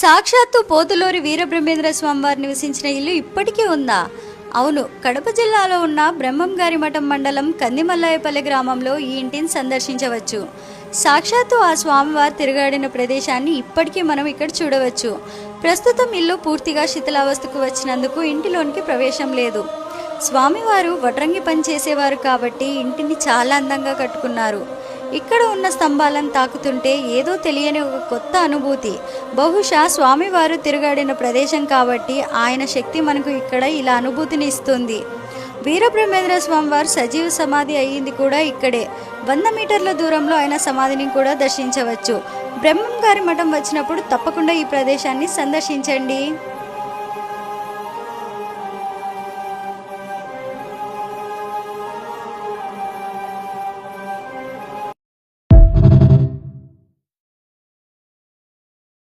సాక్షాత్తు పోతులూరి వీరబ్రహ్మేంద్ర స్వామివారు నివసించిన ఇల్లు ఇప్పటికీ ఉందా? అవును కడప జిల్లాలో ఉన్న బ్రహ్మంగారి మఠం మండలం కందిమల్లాయపల్లి గ్రామంలో ఈ ఇంటిని సందర్శించవచ్చు. సాక్షాత్తు ఆ స్వామివారు తిరగాడిన ప్రదేశాన్ని ఇప్పటికీ మనం ఇక్కడ చూడవచ్చు. ప్రస్తుతం ఇల్లు పూర్తిగా శిథిలావస్థకు వచ్చినందుకు ఇంటిలోనికి ప్రవేశం లేదు. స్వామివారు వడ్రంగి పని చేసేవారు కాబట్టి ఇంటిని చాలా అందంగా కట్టుకున్నారు. ఇక్కడ ఉన్న స్తంభాలను తాకుతుంటే ఏదో తెలియని ఒక కొత్త అనుభూతి. బహుశా స్వామివారు తిరగాడిన ప్రదేశం కాబట్టి ఆయన శక్తి మనకు ఇక్కడ ఇలా అనుభూతిని ఇస్తుంది. వీరబ్రహ్మేంద్ర స్వామివారు సజీవ సమాధి అయ్యింది కూడా ఇక్కడే. వంద మీటర్ల దూరంలో ఆయన సమాధిని కూడా దర్శించవచ్చు. బ్రహ్మం గారి మఠం వచ్చినప్పుడు తప్పకుండా ఈ ప్రదేశాన్ని సందర్శించండి.